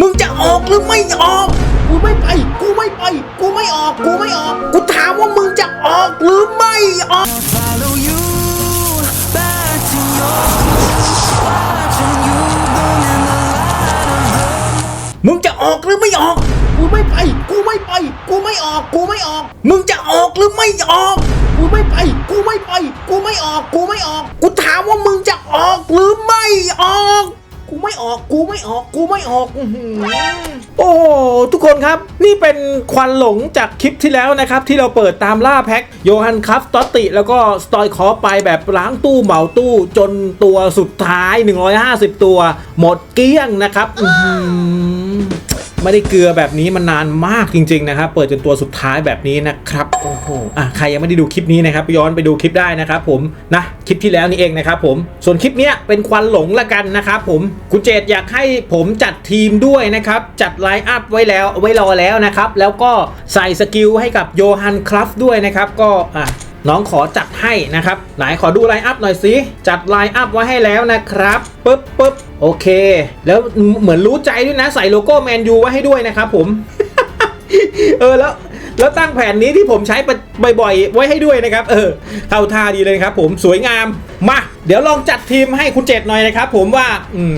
มึงจะออกหรือไม่ออก กูไม่ไป กูไม่ไป กูไม่ออก กูไม่ออก กูถามว่ามึงจะออกหรือไม่ออก follow you back to your watching you burn in the light มึงจะออกหรือไม่ออก กูไม่ไป กูไม่ไป กูไม่ออก กูไม่ออก มึงจะออกหรือไม่ออก กูไม่ไป กูไม่ไป กูไม่ออก กูไม่ออก กูถามว่ามึงจะออกหรือไม่ออก กูไม่ออกกูไม่ออกกูไม่ออกโอ้ทุกคนครับ นี่เป็นควันหลงจากคลิปที่แล้วนะครับ ที่เราเปิดตามล่าแพ็คโยฮันคัฟตอตติ แล้วก็สตอยคอไปแบบล้างตู้เหมาตู้จนตัวสุดท้าย 150 ตัว หมดเกลี้ยงนะครับ ไม่ได้เกลือแบบนี้มานานมากจริง ๆ นะครับ เปิดจนตัวสุดท้ายแบบนี้นะครับโอ้โหอะใครยังไม่ได้ดูคลิปนี้นะครับย้อนไปดูคลิปได้นะครับผมนะคลิปที่แล้วนี่เองนะครับผมส่วนคลิปเนี้ยเป็นควันหลงละกันนะครับผมคุณเจตอยากให้ผมจัดทีมด้วยนะครับจัดไลน์อัพไว้แล้วไว้รอแล้วนะครับแล้วก็ใส่สกิลให้กับโยฮันคลัฟด้วยนะครับก็อะ น้องขอจัดให้นะครับ ไหนขอดูไลน์อัพหน่อยสิ จัดไลน์อัพไว้ให้แล้วนะครับปึ๊บปึ๊บโอเค แล้วเหมือนรู้ใจด้วยนะ ใส่โลโก้แมนยูไว้ให้ด้วยนะครับผม เออแล้วแล้วตั้งแผนนี้ที่ผมใช้บ่อยๆ ไว้ให้ด้วยนะครับ เออเข้าท่าดีเลยครับผมสวยงาม มา เดี๋ยวลองจัดทีมให้คุณเจตหน่อยนะครับผมว่า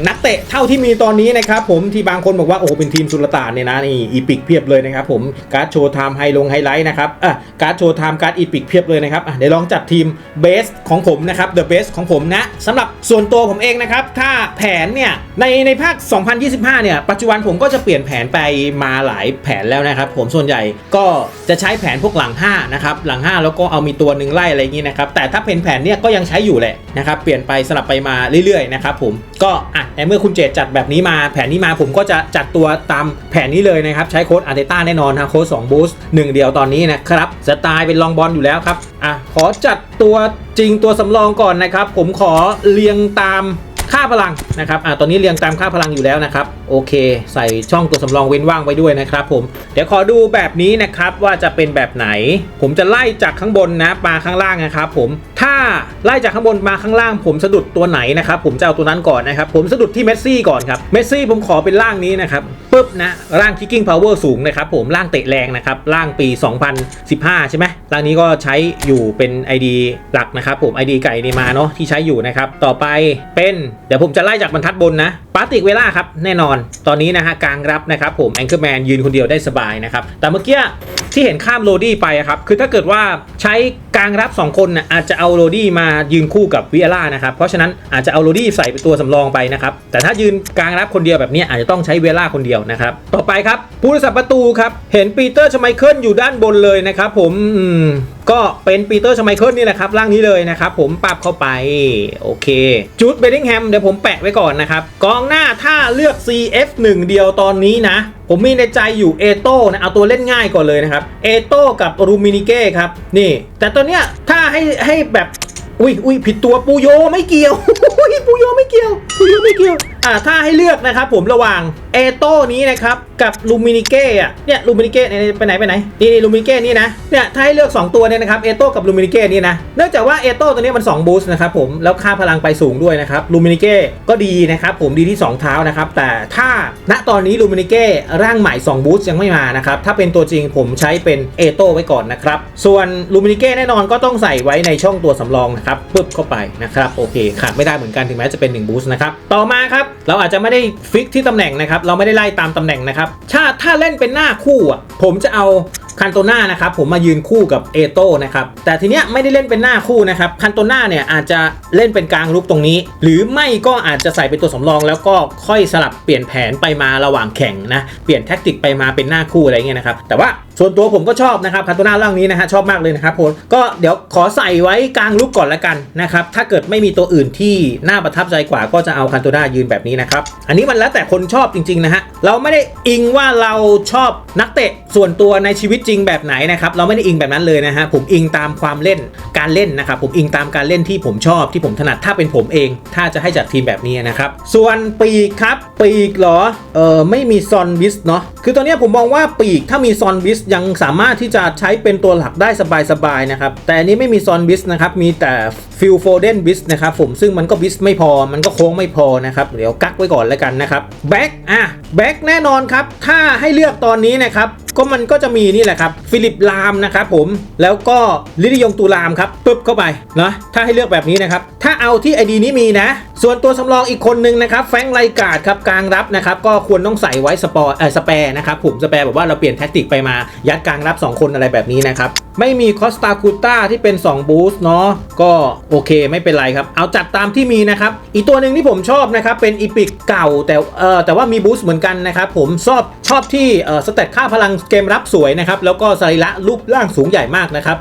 นักเตะเท่าที่มีตอนนี้นะครับผมที่บางคนบอกว่าโอ้เป็นทีมสุลต่านเนี่ยนะนี่อีพิกเพียบเลยนะครับผมการ์ดโชว์ไทม์ไฮลงไฮไลท์นะครับอะการ์ดโชว์ไทม์การ์ดอีพิกเพียบเลยนะครับอะเดี๋ยวลองจัดทีมเบสของผมนะครับเดอะเบสของผมนะสำหรับส่วนตัวผมเองนะครับถ้าแผนเนี่ยในในภาค 2025 เนี่ยปัจจุบันผมก็จะเปลี่ยนแผนไปมาหลายแผนแล้วนะครับผมส่วนใหญ่ก็จะใช้แผนพวกหลัง5นะครับหลัง 5 แล้วก็เอามีตัวหนึ่งไล่อะไรอย่างนี้นะครับแต่ถ้าเป็นแผนเนี่ยก็ยังใช้อยู่แหละนะครับเปลี่ยนไปสลับไปมาเรื่อยๆนะครับผมก็อะในเมื่อคุณเจตจัดแบบนี้มาแผนนี้มาผมก็จะจัดตัวตามแผนนี้เลยนะครับใช้โค้ดอาร์เตต้าแน่นอนนะโค้ด2บูสต์หนึ่งเดียวตอนนี้นะครับสไตล์เป็นลองบอลอยู่แล้วครับอะขอจัดตัวจริงตัวสำรองก่อนนะครับ ผมขอเรียงตาม ค่าพลังนะครับอ่าตอนนี้เรียงตามค่าพลังอยู่แล้วนะครับโอเค ใส่ช่องตัวสำรองเว้นว่างไว้ด้วยนะครับผมเดี๋ยวขอดูแบบนี้นะครับว่าจะเป็นแบบไหน ผมจะไล่จากข้างบนนะมาข้างล่างนะครับผมถ้าไล่จากข้างบนมาข้างล่าง ผมสะดุดตัวไหนนะครับผมจะเอาตัวนั้นก่อนนะครับผมสะดุดที่เมสซี่ก่อนครับเมสซี่ผมขอเป็นร่างนี้นะครับปึ๊บนะร่าง kicking power สูงนะครับผมร่างเตะแรงนะครับร่างปี 2015 ใช่ไหม ร่างนี้ก็ใช้อยู่เป็น ID หลักนะครับผม ID ไก่นีมาเนาะที่ใช้อยู่นะครับต่อไปเป็นเดี๋ยวผมจะไล่จากบรรทัดบนนะปาติกเวล่าครับแน่นอนตอนนี้นะฮะกลางรับนะครับผมแองเกอร์แมนยืนคนเดียวได้สบายนะครับแต่เมื่อกี้ที่เห็นข้ามโรดี้ไปครับคือถ้าเกิดว่าใช้กลางรับ 2 คนนะอาจจะเอาโรดี้มายืนคู่กับวิเอล่านะครับเพราะฉะนั้นอาจจะเอาโรดี้ใส่เป็นตัวสำรองไปนะครับแต่ถ้ายืนกลางรับคนเดียวแบบนี้อาจจะต้องใช้เวล่าคนเดียวนะครับต่อไปครับผู้รักษาประตูครับเห็นปีเตอร์ชไมเคิลอยู่ด้านบนเลยนะครับผมอืมก็เป็นปีเตอร์ชไมเคิลนี่แหละครับร่างนี้เลยนะครับผมปรับเข้าไป โอเคจูดเบลลิงแฮมเดี๋ยวผมแปะไว้ก่อนนะครับกองหน้าถ้าเลือก CF 1 เดียวตอนนี้นะ ผมมีในใจอยู่เอโต้นะเอาตัวเล่นง่ายก่อนเลยนะครับเอโต้กับรูมินิเก้ครับนี่ แต่ตัวเนี้ยถ้าให้ให้แบบอุ้ยอุ้ยผิดตัวปูโยไม่เกี่ยวอุ้ยปูโยไม่เกี่ยวปูโยไม่เกี่ยว อ่าถ้าให้เลือกนะครับผมระหว่างเอโต้นี้นะครับกับลูมินิเก้อะเนี่ยลูมินิเก้ไปไหนไปไหนนี่นี่ลูมินิเก้นี่นะเนี่ยถ้าให้เลือก 2 ตัวเนี่ยนะครับเอโต้กับลูมินิเก้นี่นะเนื่องจากว่าเอโต้ตัวนี้มัน2บูสต์นะครับผมแล้วค่าพลังไปสูงด้วยนะครับลูมินิเก้ก็ดีนะครับผมดีที่ 2 เท้านะครับแต่ถ้าณตอนนี้ลูมินิเก้ร่างใหม่ 2 บูสต์ยังไม่มานะครับถ้าเป็นตัวจริงผมใช้เป็นเอโต้ไว้ก่อนนะครับส่วนลูมินิเก้แน่นอนก็ต้องใส่ไว้ในช่องตัวสำรองนะครับปึ๊บเข้าไปนะครับโอเคขาดไม่ได้เหมือนกันถึงแม้จะเป็น1บูสต์นะครับต่อมาครับเราอาจจะไม่ได้ฟิกที่ตำแหน่งนะครับ เราไม่ได้ไล่ตามตำแหน่งนะครับถ้าถ้าเล่นเป็นหน้าคู่อะผมจะเอา คันโตน่านะครับผมมายืนคู่กับเอโต้นะครับแต่ทีเนี้ยไม่ได้เล่นเป็นหน้าคู่นะครับคันโตน่าเนี่ยอาจจะเล่นเป็นกลางลุกตรงนี้ หรือไม่ก็อาจจะใส่เป็นตัวสำรอง แล้วก็ค่อยสลับเปลี่ยนแผนไปมาระหว่างแข่งนะเปลี่ยนแท็กติกไปมาเป็นหน้าคู่อะไรเงี้ยนะครับแต่ว่าส่วนตัวผมก็ชอบนะครับคันโตน่าร่างนี้นะฮะชอบมากเลยนะครับผมก็เดี๋ยวขอใส่ไว้กลางลุกก่อนละกันนะครับถ้าเกิดไม่มีตัวอื่นที่น่าประทับใจกว่าก็จะเอาคันโตน่ายืนแบบนี้นะครับอันนี้มันแล้วแต่คนชอบจริงๆนะฮะเราไม่ได้อิงว่าเราชอบนักเตะส่วนตัวในชีวิตจริงแบบไหนนะครับเราไม่ได้อิงแบบนั้นเลยนะฮะผมอิงตามความเล่นการเล่นนะครับผมอิงตามการเล่นที่ผมชอบที่ผมถนัดถ้าเป็นผมเอง ถ้าจะให้จัดทีมแบบนี้นะครับส่วนปีกครับปีกเหรอเออไม่มีซอนวิสเนาะคือตอนนี้ผมมองว่าปีกถ้ามีซอนวิสยังสามารถที่จะใช้เป็นตัวหลักได้สบายๆนะครับแต่อันนี้ไม่มีซอนวิสนะครับมีแต่ ฟิลโฟเดนบิสนะครับผมซึ่งมันก็บิสไม่พอมันก็โค้งไม่พอนะครับเดี๋ยวกักไว้ก่อนแล้วกันนะครับแบ็กอะแบ็กแน่นอนครับ ถ้าให้เลือกตอนนี้นะครับก็มันก็จะมีนี่แหละครับ ฟิลิปลามนะครับผมแล้วก็ลิลิยงตูลามครับปึ๊บเข้าไปนะถ้าให้เลือกแบบนี้นะครับ ถ้าเอาที่ไอดีนี้มีนะ ส่วนตัวสำรองอีกคนนึงนะครับแฟงไลกาดครับกลางรับนะครับก็ควรต้องใส่ไว้สปอร์เออสแปร์นะครับผมสแปร์แบบว่าเราเปลี่ยนแท็กติกไปมายัดกลางรับ 2 คนอะไรแบบนี้นะครับไม่มีคอสตาคูต้าที่เป็น 2 บูสต์เนาะก็โอเคไม่เป็นไรครับเอาจัดตามที่มีนะครับอีกตัวหนึ่งที่ผมชอบนะครับเป็นอีพิกเก่าแต่เออแต่ว่ามีบูสต์เหมือนกันนะครับผมชอบชอบที่เออสเตตค่าพลังเกมรับสวยนะครับแล้วก็สรีระรูปร่างสูงใหญ่มากนะครับ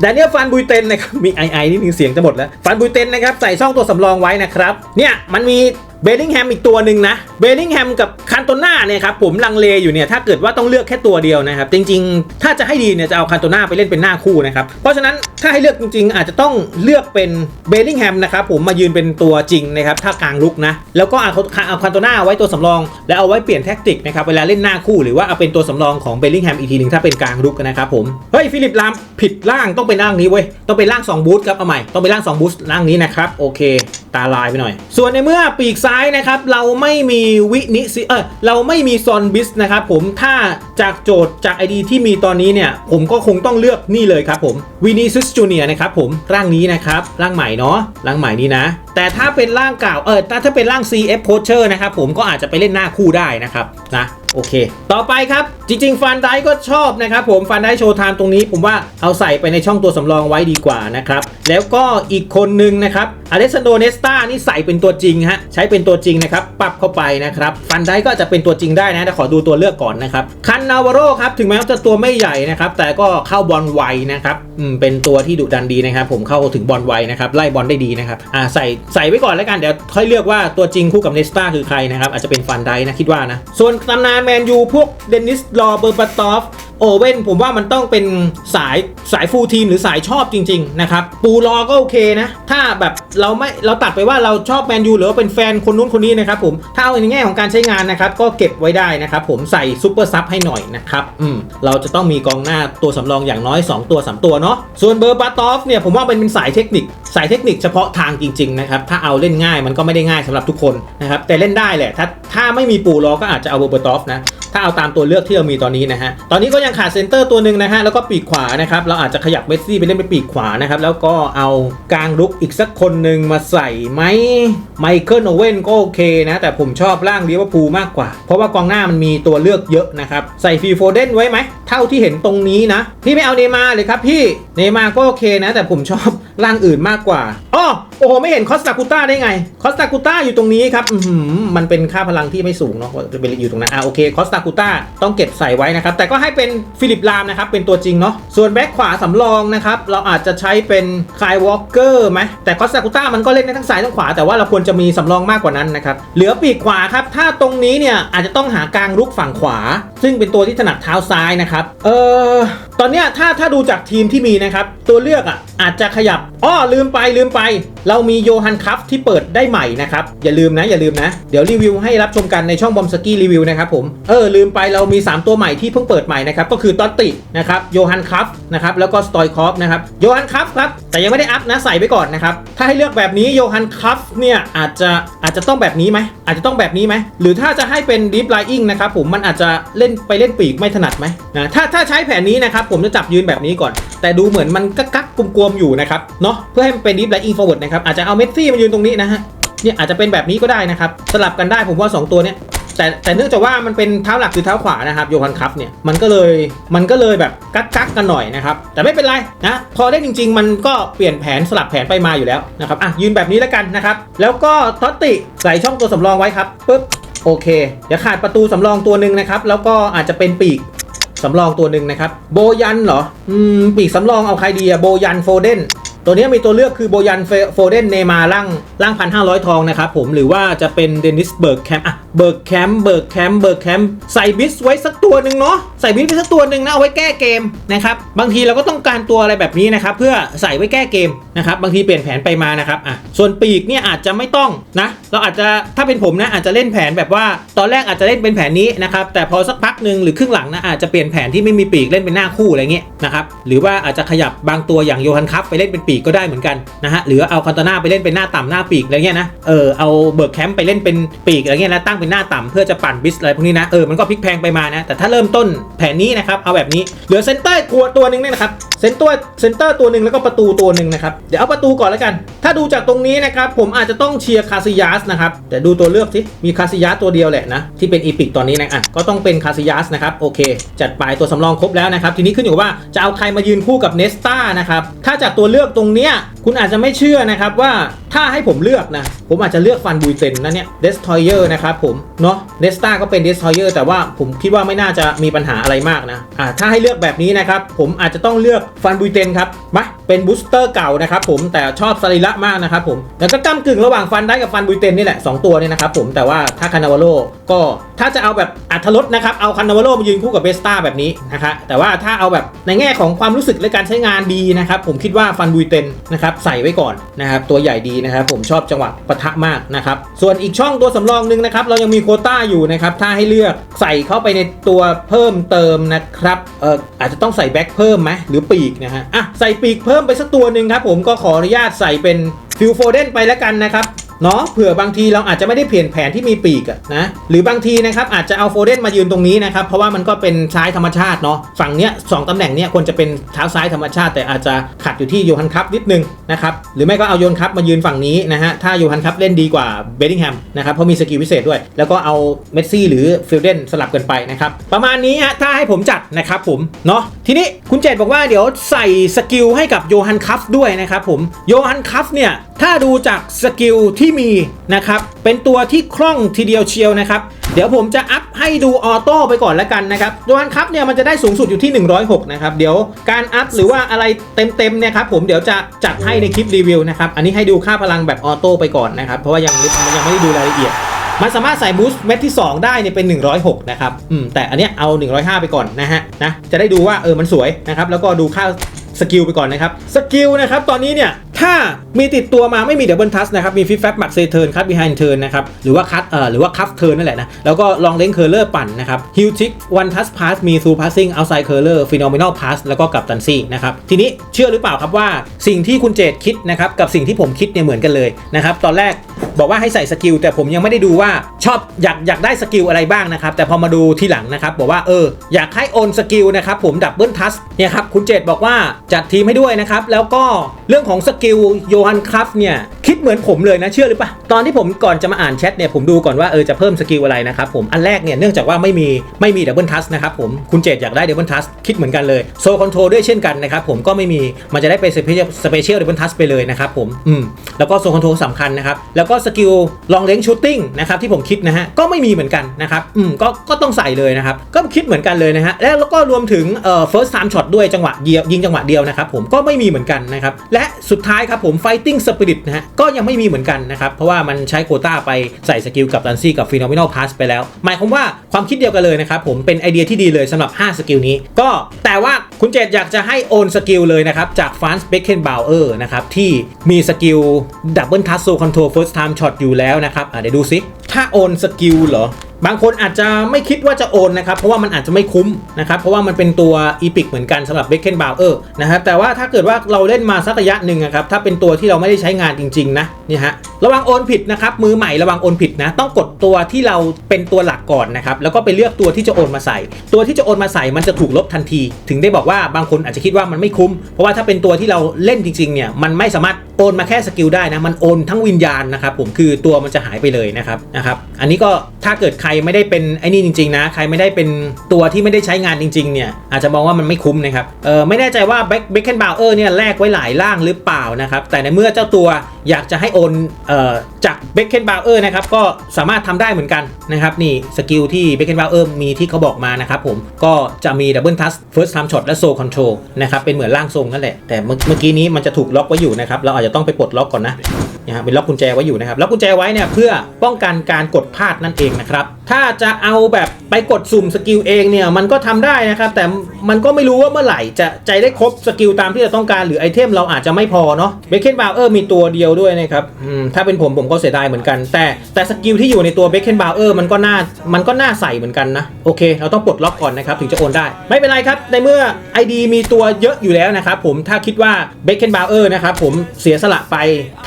แดเนียลฟันบุยเตนนะครับมีไอไอนี่มีเสียงจะหมดแล้วฟันบุยเตนนะครับใส่ช่องตัวสำรองไว้นะครับเนี่ยมันมี เบลลิงแฮมอีกตัวหนึ่งนะเบลลิงแฮมกับคันโตน่าเนี่ยครับผมลังเลอยู่เนี่ยถ้าเกิดว่าต้องเลือกแค่ตัวเดียวนะครับจริงๆ ถ้าจะให้ดีเนี่ยจะเอาคันโตน่าไปเล่นเป็นหน้าคู่นะครับเพราะฉะนั้นถ้าให้เลือกจริงๆ อาจจะต้องเลือกเป็นเบลลิงแฮมนะครับผมมายืนเป็นตัวจริงนะครับถ้ากลางลุกนะแล้วก็เอาเอาคันโตน่าไว้ตัวสำรอง แล้วเอาไว้เปลี่ยนแท็กติกนะครับเวลาเล่นหน้าคู่หรือว่าเอาเป็นตัวสำรองของเบลลิงแฮมอีกทีหนึ่งถ้าเป็นกลางลุกนะครับผมเฮ้ยฟิลิปลามผิดร่างต้องเป็นร่างนี้เว้ยต้องเป็นร่าง2บูทครับเอาใหม่ต้องเป็นร่าง2บูทร่างนี้นะครับโอเค ตาลายไปหน่อย ส่วนในเมื่อปีกซ้ายนะครับเราไม่มีวินิซิเออเราไม่มีซอนบิสนะครับผมถ้าจากโจทย์จากไอดีที่มีตอนนี้เนี่ย ผมก็คงต้องเลือกนี่เลยครับผมวินิซิสจูเนียนะครับผมร่างนี้นะครับร่างใหม่เนาะร่างใหม่นี้นะ แต่ถ้าเป็นร่างเก่าเออถ้าถ้าเป็นร่าง CF Poacher นะครับผมก็อาจจะไปเล่นหน้าคู่ได้นะครับนะ โอเค ต่อไปครับ จริง ๆ ฟันได้ก็ชอบนะครับผมฟันได้โชว์ไทม์ตรงนี้ ผมว่าเอาใส่ไปในช่องตัวสำรองไว้ดีกว่านะครับแล้วก็อีกคนนึงนะครับอเลสซานโดเนสตานี่ใส่เป็นตัวจริงฮะใช้เป็นตัวจริงนะครับปรับเข้าไปนะครับฟันได้ก็จะเป็นตัวจริงได้นะแต่ขอดูตัวเลือกก่อนนะครับคันนาวโรครับถึงแม้ว่าจะตัวไม่ใหญ่นะครับแต่ก็เข้าบอลไวนะครับอืมเป็นตัวที่ดุดันดีนะครับผมเข้าถึงบอลไวนะครับไล่บอลได้ดีนะครับอ่าใส่ใส่ไว้ก่อนแล้วกันเดี๋ยวค่อยเลือกว่าตัวจริงคู่กับเนสตาคือใครนะครับอาจจะเป็นฟันไดนะคิดว่านะส่วนตำนานแมนยูพวกเดนิสลอเบอร์บัตอฟ โอเว่นผมว่ามันต้องเป็นสายสายฟูลทีมหรือสายชอบจริง ๆ นะครับ ปูรอก็โอเคนะ ถ้าแบบเราไม่เราตัดไปว่าเราชอบแมนยูหรือว่าเป็นแฟนคนนู้นคนนี้นะครับผมถ้าเอาในแง่ของการใช้งานนะครับก็เก็บไว้ได้นะครับผมใส่ซูเปอร์ซับให้หน่อยนะครับอืมเราจะต้องมีกองหน้าตัวสำรองอย่างน้อย 2 ตัว 3 ตัวเนาะส่วนเบอร์บาตอฟเนี่ยผมว่าเป็นเป็นสายเทคนิค สายเทคนิคเฉพาะทางจริงๆนะครับถ้าเอาเล่นง่ายมันก็ไม่ได้ง่ายสำหรับทุกคนนะครับแต่เล่นได้แหละถ้าถ้าไม่มีปูรอก็อาจจะเอาเบอร์บาตอฟนะถ้าเอาตามตัวเลือกที่เรามีตอนนี้นะฮะตอนนี้ก็ยังขาดเซนเตอร์ตัวหนึ่งนะฮะแล้วก็ปีกขวานะครับเราอาจจะขยับเมสซี่ไปเล่นเป็นปีกขวานะครับแล้วก็เอากลางรุกอีกสักคนหนึ่งมาใส่ไหมไมเคิลโอเว่นก็โอเคนะ แต่ผมชอบร่างเลียว่าพูลมากกว่า เพราะว่ากองหน้ามันมีตัวเลือกเยอะนะครับ ใส่ฟีโฟเดนไว้ไหม เท่าที่เห็นตรงนี้นะ พี่ไม่เอาเนยมาเลยครับพี่เนมาก็โอเคนะ แต่ผมชอบร่างอื่นมากกว่าอ้อโอ้โห ไม่เห็นคอสตาคูต้าได้ไง คอสตาคูต้าอยู่ตรงนี้ครับมันเป็นค่าพลังที่ไม่สูงเนาะจะเป็นอยู่ตรงนั้นอะโอเคคอสตาคูต้าต้องเก็บใส่ไว้นะครับ แต่ก็ให้เป็นฟิลิปลามนะครับ เป็นตัวจริงเนาะส่วนแบ็คขวาสำรองนะครับ เราอาจจะใช้เป็นคายวอลเกอร์ไหมแต่คอสตาคูต้ามันก็เล่นได้ทั้งซ้ายทั้งขวาแต่ว่าเราควรจะมีสำรองมากกว่านั้นนะครับเหลือปีกขวาครับถ้าตรงนี้เนี่ยอาจจะต้องหากลางรุกฝั่งขวา ซึ่งเป็นตัวที่ถนัดเท้าซ้ายนะครับเออ ตอนนี้ถ้าถ้าดูจากทีมที่มีนะครับ ตัวเลือกอะอาจจะขยับอ้อลืมไปลืมไป เรามีโยฮันคัฟที่เปิดได้ใหม่นะครับ อย่าลืมนะอย่าลืมนะ เดี๋ยวรีวิวให้รับชมกันในช่องบอมสกี้รีวิวนะครับผมเออลืมไปเรามี 3 ตัวใหม่ที่เพิ่งเปิดใหม่นะครับก็คือตอตตินะครับโยฮันคัฟนะครับแล้วก็สตอยคอฟนะครับโยฮันคัฟครับแต่ยังไม่ได้อัพนะใส่ไว้ก่อนนะครับถ้าให้เลือกแบบนี้โยฮันคัฟเนี่ยอาจจะอาจจะต้องแบบนี้ไหมอาจจะต้องแบบนี้ไหมหรือถ้าจะให้เป็นดิฟไลอิงนะครับผมมันอาจจะเล่นไปเล่นปีกไม่ถนัดไหมนะถ้าถ้าใช้แผนนี้นะครับผมจะจับยืนแบบนี้ก่อน แต่ดูเหมือนมันกักกักกลมๆอยู่นะครับเนาะเพื่อให้มันเป็นดิฟไลอิงฟอร์เวิร์ดนะครับอาจจะเอาเมสซี่มายืนตรงนี้นะฮะเนี่ยอาจจะเป็นแบบนี้ก็ได้นะครับสลับกันได้ผมว่า 2 ตัวเนี้ยแต่แต่เนื่องจากว่ามันเป็นเท้าหลักคือเท้าขวานะครับโยฮันคัพเนี่ยมันก็เลยมันก็เลยแบบกักกักกันหน่อยนะครับแต่ไม่เป็นไรนะพอได้จริง ๆ มันก็เปลี่ยนแผนสลับแผนไปมาอยู่แล้วนะครับอะยืนแบบนี้แล้วกันนะครับแล้วก็ท็อตติใส่ช่องตัวสำรองไว้ครับปึ๊บโอเคอย่าขาดประตูสำรองตัวหนึ่งนะครับแล้วก็อาจจะเป็นปีกสำรองตัวหนึ่งนะครับโบยันเหรออืมปีกสำรองเอาใครดีอะโบยันโฟเดน ตัวนี้มีตัวเลือกคือโบยันโฟเดนเนมาร่างร่างพันห้าร้อยทองนะครับผมหรือว่าจะเป็นเดนิสเบิร์กแคมป์อะเบิร์กแคมป์เบิร์กแคมป์เบิร์กแคมป์ใส่บิสไว้สักตัวหนึ่งเนาะใส่บิสไว้สักตัวหนึ่งนะเอาไว้แก้เกมนะครับบางทีเราก็ต้องการตัวอะไรแบบนี้นะครับเพื่อใส่ไว้แก้เกมนะครับบางทีเปลี่ยนแผนไปมานะครับอะส่วนปีกเนี่ยอาจจะไม่ต้องนะเราอาจจะถ้าเป็นผมนะอาจจะเล่นแผนแบบว่าตอนแรกอาจจะเล่นเป็นแผนนี้นะครับแต่พอสักพักหนึ่งหรือครึ่งหลังนะอาจจะเปลี่ยนแผนที่ไม่มีปีกเล่นเป็นหน้าคู่อะไรเงี้ยนะครับหรือว่าอาจจะขยับบางตัวอย่างโยฮันคัพไปเล่นเป็นปีปีกก็ได้เหมือนกันนะฮะหรือเอาคาตาน่าไปเล่นเป็นหน้าต่ำหน้าปีกอะไรเงี้ยนะเออเอาเบิร์กแคมป์ไปเล่นเป็นปีกอะไรเงี้ยแล้วตั้งเป็นหน้าต่ำเพื่อจะปั่นบิสอะไรพวกนี้นะเออมันก็พลิกแพงไปมานะแต่ถ้าเริ่มต้นแผนนี้นะครับเอาแบบนี้เหลือเซนเตอร์ตัวตัวหนึ่งเนี่ยนะครับเซนเตอร์เซนเตอร์ตัวหนึ่งแล้วก็ประตูตัวหนึ่งนะครับเดี๋ยวเอาประตูก่อนแล้วกัน ถ้าดูจากตรงนี้นะครับผมอาจจะต้องเชียร์คาซิยัสนะครับแต่ดูตัวเลือกสิมีคาซิยัสตัวเดียวแหละนะที่เป็นอีพิกตอนนี้นะอะก็ต้องเป็นคาซิยัสนะครับโอเค จัดไปตัวสำรองครบแล้วนะครับทีนี้ขึ้นอยู่ว่าจะเอาใครมายืนคู่กับเนสตานะครับถ้าจากตัวเลือกตรงเนี้ยคุณอาจจะไม่เชื่อนะครับว่าถ้าให้ผมเลือกนะ ผมอาจจะเลือกฟันบุยเซนนะเนี่ยเดสทอยเออร์นะครับผม เนาะเนสตาก็เป็นเดสทอยเออร์แต่ว่าผมคิดว่าไม่น่าจะมีปัญหาอะไรมากนะอ่าถ้าให้เลือกแบบนี้นะครับ ผมอาจจะต้องเลือกฟันบุยเซนครับมาเป็นบูสเตอร์เก่านะครับผมแต่ชอบสรีระมากนะครับผมแล้วก็ก้ากึ่งระหว่างฟันได้กับฟันบุยเซนนี่แหละสองตัวเนี่ยนะครับผมแต่ว่าถ้าคานาวาโลก็ถ้าจะเอาแบบอัธรสนะครับเอาคานาวาโลมายืนคู่กับเบสตาแบบนี้นะคะแต่ว่าถ้าเอาแบบในแง่ของความรู้สึกและการใช้งานดีนะครับผมคิดว่าฟันบุยเซนนะครับใส่ไว้ก่อนนะครับตัวใหญ่ดีนะครับผมชอบจังหวะปะทะมากนะครับส่วนอีกช่องตัวสำรองหนึ่งนะครับเรายังมีโคต้าอยู่นะครับถ้าให้เลือกใส่เข้าไปในตัวเพิ่มเติมนะครับเอออาจจะต้องใส่แบ็คเพิ่มไหมหรือปีกนะฮะอะใส่ปีกเพิ่มไปสักตัวหนึ่งครับผมก็ขออนุญาตใส่เป็น ฟิลโฟเดนไปแล้วกันนะครับเนาะเผื่อบางทีเราอาจจะไม่ได้เปลี่ยนแผนที่มีปีกะนะหรือบางทีนะครับอาจจะเอาโฟเดนมายืนตรงนี้นะครับเพราะว่ามันก็เป็นซ้ายธรรมชาติเนาะฝั่งเนี้ยสองตำแหน่งเนี้ยควรจะเป็นเท้าซ้ายธรรมชาติ แต่อาจจะขัดอยู่ที่โยฮันคัพนิดนึงนะครับหรือไม่ก็เอาโยนคัพมายืนฝั่งนี้นะฮะถ้าโยฮันคัพเล่นดีกว่าเบดดิงแฮมนะครับเพราะมีสกิลพิเศษด้วย แล้วก็เอาเมสซี่หรือฟิลเดนสลับกันไปนะครับประมาณนี้ฮะถ้าให้ผมจัดนะครับผมเนาะทีนี้คุณเจตบอกว่าเดี๋ยวใส่สกิลให้กับโยฮันคัฟด้วยนะครับผมโยฮันคัฟเนี่ยถ้าดูจากสกิลที่มีนะครับ เป็นตัวที่คล่องทีเดียวเชียวนะครับ เดี๋ยวผมจะอัพให้ดูออโต้ไปก่อนแล้วกันนะครับโยฮันคัฟเนี่ยมันจะได้สูงสุดอยู่ที่ 106 นะครับ เดี๋ยวการอัพหรือว่าอะไรเต็มๆเนี่ยครับผมเดี๋ยวจะจัดให้ในคลิปรีวิวนะครับ อันนี้ให้ดูค่าพลังแบบออโต้ไปก่อนนะครับ เพราะว่ายังยังไม่ได้ดูรายละเอียดมันสามารถใส่บูสต์เม็ดที่ 2 ได้เนี่ยเป็น 106 นะครับ อืม แต่อันเนี้ยเอา 105 ไปก่อนนะฮะ นะ จะได้ดูว่าเออ มันสวยนะครับ แล้วก็ดูค่าสกิลไปก่อนนะครับ สกิลนะครับ ตอนนี้เนี่ย ถ้ามีติดตัวมาไม่มีเดบ l ลทัสนะครับมีฟิฟแฟบมักเซเทิร์นคัตบีไฮน์เทิร์นนะครับหรือว่าคัตเอ่อหรือว่าคัฟเทิร์นนั่นแหละนะแล้วก็ลองเลนเคอร์เลอร์ปั่นนะครับฮิวทิกวันทัสพาสมีซูพาสซิ่งเอาไซเคอร์เลอร์ฟิโนเมนอลพาสแล้วก็กับตันซี่นะครับทีนี้เชื่อหรือเปล่าครับว่าสิ่งที่คุณเจตคิดนะครับกับสิ่งที่ผมคิดเนี่ยเหมือนกันเลยนะครับตอนแรกบอกว่าให้ใส่สกิลแต่ผมยังไม่ได้ดูว่าชอบอยากอยากได้สกิลอะไรบ้างนะครับแต่พอมาดูทีหลังนะครับบอกว่าเอออยากให้โอนสกิลนะครับผมดับเบิลทัสเนี่ยครับคุณเจตบอกว่าจัดทีมให้ด้วยนะครับแล้วก็เรื่องของสกิลโยฮันครับเนี่ยคิดเหมือนผมเลยนะเชื่อหรือเปล่าตอนที่ผมก่อนจะมาอ่านแชทเนี่ยผมดูก่อนว่าเออจะเพิ่มสกิลอะไรนะครับผมอันแรกเนี่ยเนื่องจากว่าไม่มีไม่มีดับเบิลทัสนะครับผมคุณเจตอยากได้ดับเบิลทัสคิดเหมือนกันเลยโซคอนโทรด้วยเช่นกันนะครับผมก็ไม่มีมันจะได้เป็นสเปเชียลสเปเชียลดับเบิลทัสไปเลยนะครับผมอืมแล้วก็โซคอนโทรสำคัญนะครับแล้วก็สกิลลองเล้งชูตติ้งนะครับที่ผมคิดนะฮะก็ไม่มีเหมือนกันนะครับอืมก็ก็ต้องใส่เลยนะครับก็คิดเหมือนกันเลยนะฮะแล้วแล้วก็รวมถึงเอ่อ first time shot ด้วยจังหวะเดียวยิงจังหวะเดียวนะครับผมก็ไม่มีเหมือนกันนะครับและสุดท้ายครับผม fighting spirit นะฮะก็ยังไม่มีเหมือนกันนะครับ เพราะว่ามันใช้โคต้าไปใส่สกิลกับดันซี่กับฟีนอมิโนพาสไปแล้ว หมายความว่าความคิดเดียวกันเลยนะครับผมเป็นไอเดียที่ดีเลยสำหรับ 5 สกิลนี้ ก็แต่ว่าคุณเจตอยากจะให้โอนสกิลเลยนะครับ จากฟานส์เบคเคนบาวเออร์นะครับ ที่มีสกิลดับเบิลทัสโซคอนโทรลเฟิร์สไทม์ช็อตอยู่แล้วนะครับเดี๋ยวดูซิถ้าโอนสกิลเหรอ บางคนอาจจะไม่คิดว่าจะโอนนะครับ เพราะว่ามันอาจจะไม่คุ้มนะครับ เพราะว่ามันเป็นตัวอีพิกเหมือนกันสำหรับเบคเคนบาวเออร์นะครับแต่ว่าถ้าเกิดว่าเราเล่นมาสักระยะหนึ่งนะครับ ถ้าเป็นตัวที่เราไม่ได้ใช้งานจริงๆนะนี่ฮะระวังโอนผิดนะครับมือใหม่ระวังโอนผิดนะ ต้องกดตัวที่เราเป็นตัวหลักก่อนนะครับแล้วก็ไปเลือกตัวที่จะโอนมาใส่ ตัวที่จะโอนมาใส่มันจะถูกลบทันที ถึงได้บอกว่าบางคนอาจจะคิดว่ามันไม่คุ้ม เพราะว่าถ้าเป็นตัวที่เราเล่นจริงๆเนี่ยมันไม่สามารถ โอนมาแค่สกิลได้นะ มันโอนทั้งวิญญาณนะครับผมคือตัวมันจะหายไปเลยนะครับนะครับ อันนี้ก็ถ้าเกิดใครไม่ได้เป็นไอ้นี่จริงๆนะใครไม่ได้เป็นตัวที่ไม่ได้ใช้งานจริงๆเนี่ยอาจจะมองว่ามันไม่คุ้มนะครับเออไม่แน่ใจว่าเบคเคเคนบาวเออร์เนี่ยแลกไว้หลายร่างหรือเปล่านะครับแต่ในเมื่อเจ้าตัวอยากจะให้โอนเออจากเบคเคนบาวเออร์นะครับก็สามารถทำได้เหมือนกันนะครับนี่สกิลที่เบคเคนบาวเออร์มีที่เขาบอกมานะครับผมก็จะมีดับเบิลทัสเฟิร์สไทม์ช็อตและโซคอนโทรลนะครับเป็นเหมือนร่างทรงนั่นแหละแต่เมื่อกี้นี้มันจะถูกล็อกไว้อยู่นะครับเราอาจจะต้องไปปลดล็อกก่อนนะ นะครับเป็นล็อกกุญแจไว้อยู่นะครับล็อกกุญแจไว้เนี่ยเพื่อป้องกันการกดพลาดนั่นเองนะครับถ้าจะเอาแบบไปกดสุ่มสกิลเองเนี่ยมันก็ทำได้นะครับแต่มันก็ไม่รู้ว่าเมื่อไหร่จะใจได้ครบสกิลตามที่เราต้องการหรือไอเทมเราอาจจะไม่พอเนาะเบคเคนบาวเออร์มีตัวเดียวด้วยนะครับถ้าเป็นผมผมก็เสียดายเหมือนกัน แต่แต่สกิลที่อยู่ในตัวเบคเคนบาวเออร์มันก็น่ามันก็น่าใส่เหมือนกันนะโอเค เราต้องปลดล็อกก่อนนะครับถึงจะโอนได้ ไม่เป็นไรครับ ในเมื่อ ID มีตัวเยอะอยู่แล้วนะครับผมถ้าคิดว่าเบคเคนบาวเออร์นะครับผมเสียสละไป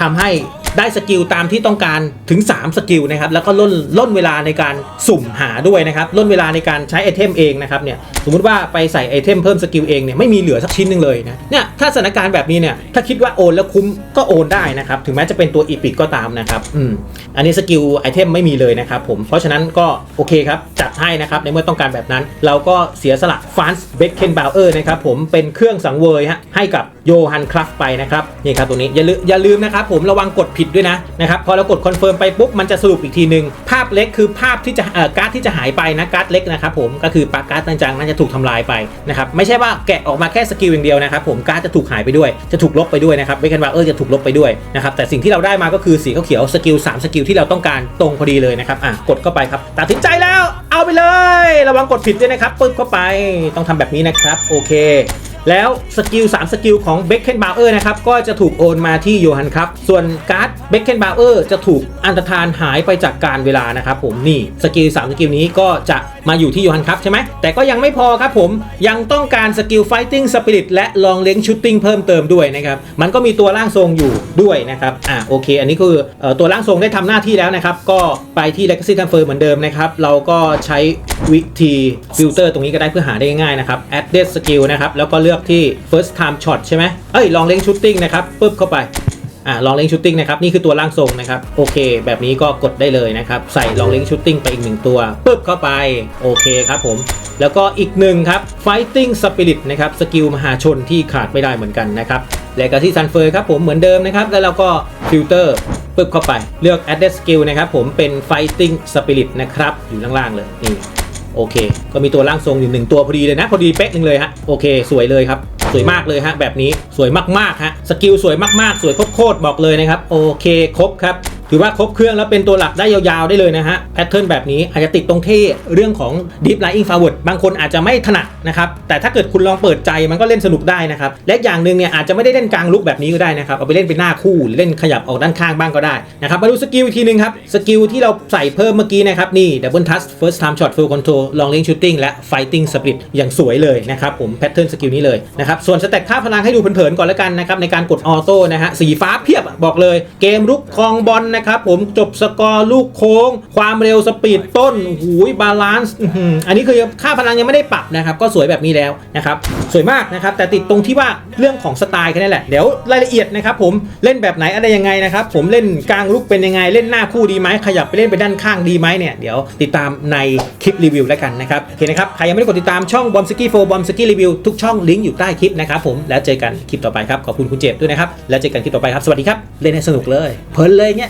ทำให้ ได้สกิลตามที่ต้องการถึง 3 สกิลนะครับ แล้วก็ล่นล่นเวลาในการสุ่มหาด้วยนะครับล่นเวลาในการใช้ไอเทมเองนะครับเนี่ยสมมติว่าไปใส่ไอเทมเพิ่มสกิลเองเนี่ยไม่มีเหลือสักชิ้นหนึ่งเลยนะเนี่ยถ้าสถานการณ์แบบนี้เนี่ยถ้าคิดว่าโอนแล้วคุ้มก็โอนได้นะครับถึงแม้จะเป็นตัวอีพิกก็ตามนะครับอืมอันนี้สกิลไอเทมไม่มีเลยนะครับผมเพราะฉะนั้นก็โอเคครับจัดให้นะครับในเมื่อต้องการแบบนั้น เราก็เสียสละฟานส์เบคเคนบาวเออร์นะครับผมเป็นเครื่องสังเวยฮะให้กับ โยฮันคลัฟไปนะครับนี่ครับตัวนี้อย่าลืมอย่าลืมนะครับผมระวังกดผิดด้วยนะนะครับพอเรากดคอนเฟิร์มไปปุ๊บมันจะสรุปอีกทีหนึ่งภาพเล็กคือภาพที่จะเอ่อการ์ดที่จะหายไปนะการ์ดเล็กนะครับผมก็คือปากการ์ดต่างๆนั้นจะถูกทำลายไปนะครับไม่ใช่ว่าแกะออกมาแค่สกิลอย่างเดียวนะครับผมการ์ดจะถูกหายไปด้วย จะถูกลบไปด้วยนะครับเบคเคนบาเออจะถูกลบไปด้วยนะครับแต่สิ่งที่เราได้มาก็คือสีเขียวสกิล3สกิลที่เราต้องการตรงพอดีเลยนะครับอะกดเข้าไปครับตัดสินใจแล้วเอาไปเลย ระวังกดผิดด้วยนะครับปึ๊บเข้าไปต้องทำแบบนี้นะครับโอเค แล้วสกิล 3 สกิลของเบคเคนบาวเออร์นะครับ ก็จะถูกโอนมาที่โยฮันครับ ส่วนการ์ดเบคเคนบาวเออร์จะถูกอันตรธานหายไปจากการเวลานะครับผมนี่สกิล 3 สกิลนี้ก็จะ มาอยู่ที่โยฮันครับใช่ไหมแต่ก็ยังไม่พอครับผมยังต้องการสกิล Fighting Spirit และลองเล้งชูตติ้งเพิ่มเติมด้วยนะครับมันก็มีตัวร่างทรงอยู่ด้วยนะครับอ่าโอเค อันนี้คือออตัวร่างทรงได้ทำหน้าที่แล้วนะครับก็ไปที่ Legacy Transfer เหมือนเดิมนะครับเราก็ใช้วิธีฟิลเตอร์ตรงนี้ก็ได้เพื่อหาได้ง่ายๆนะครับ added skill นะครับแล้วก็เลือกที่ first time shot ใช่ไหมเอ้ยลองเล้งชูตติ้งนะครับปึ๊บเข้าไป อ่าลองเล้งชูตติ้งนะครับนี่คือตัวร่างทรงนะครับโอเค แบบนี้ก็กดได้เลยนะครับใส่ลองเล้งชูตติ้งไปอีกหนึ่งตัวปึ๊บเข้าไปโอเคครับผมแล้วก็อีกหนึ่งครับ fighting spirit นะครับสกิลมหาชนที่ขาดไม่ได้เหมือนกันนะครับแล้วก็ที่ซันเฟอร์ครับผมเหมือนเดิมนะครับแล้วเราก็ฟิลเตอร์ปึ๊บเข้าไปเลือก add skill นะครับผมเป็น fighting spirit นะครับอยู่ล่างๆเลยนี่โอเค ก็มีตัวร่างทรงอยู่หนึ่งตัวพอดีเลยนะ พอดีเป๊ะหนึ่งเลยฮะโอเค สวยเลยครับ วยมากเลยฮะแบบนี้สวยมากๆฮะสกิลสวยมากๆ สวยโคตรๆบอกเลยนะครับโอเคครบครับ ถือว่าครบเครื่องแล้วเป็นตัวหลักได้ยาวๆได้เลยนะฮะแพทเทิร์นแบบนี้อาจจะติดตรงที่เรื่องของ Deep Lying Forward บางคนอาจจะไม่ถนัดนะครับแต่ถ้าเกิดคุณลองเปิดใจมันก็เล่นสนุกได้นะครับและอย่างหนึ่งเนี่ยอาจจะไม่ได้เล่นกลางลุกแบบนี้ก็ได้นะครับเอาไปเล่นเป็นหน้าคู่หรือเล่นขยับออกด้านข้างบ้างก็ได้นะครับมาดูสกิลอีกทีหนึงครับสกิลที่เราใส่เพิ่มเมื่อกี้นะครับนี่ Double Touch First Time Shot Full Control Long Range Shooting และ Fighting Spirit อย่างสวยเลยนะครับผมแพทเทิร์นสกิลนี้เลยนะครับส่วนสเต็ปค่าพลังให้ดูเผินๆก่อนแล้วกันนะครับในการกดออโต้นะฮะสีฟ้าเพียบบอกเลยเกมรุกครองบอลนะครับผมจบสกอร์ลูกโค้ง ความเร็วสปีดต้นหูยบาลานซ์อันนี้คือค่าพลังยังไม่ได้ปรับนะครับก็สวยแบบนี้แล้วนะครับสวยมากนะครับแต่ติดตรงที่ว่าเรื่องของสไตล์แค่นั้นแหละเดี๋ยวรายละเอียดนะครับผมเล่นแบบไหนอะไรยังไงนะครับผมเล่นกลางลุกเป็นยังไงเล่นหน้าคู่ดีไหมขยับไปเล่นไปด้านข้างดีไหมเนี่ยเดี๋ยวติดตามในคลิปรีวิวแล้วกันนะครับโอเคนะครับใครยังไม่ได้กดติดตามช่องบอมสกี้โฟบอมสกี้รีวิวทุกช่องลิงก์อยู่ใต้คลิปนะครับผมแล้วเจอกันคลิปต่อไปครับขอบคุณคุณเจฟด้วยนะครับแล้วเจอกันคลิปต่อไปครับสวัสดีครับเล่นให้สนุกเลยเพลินเลยเนี่ย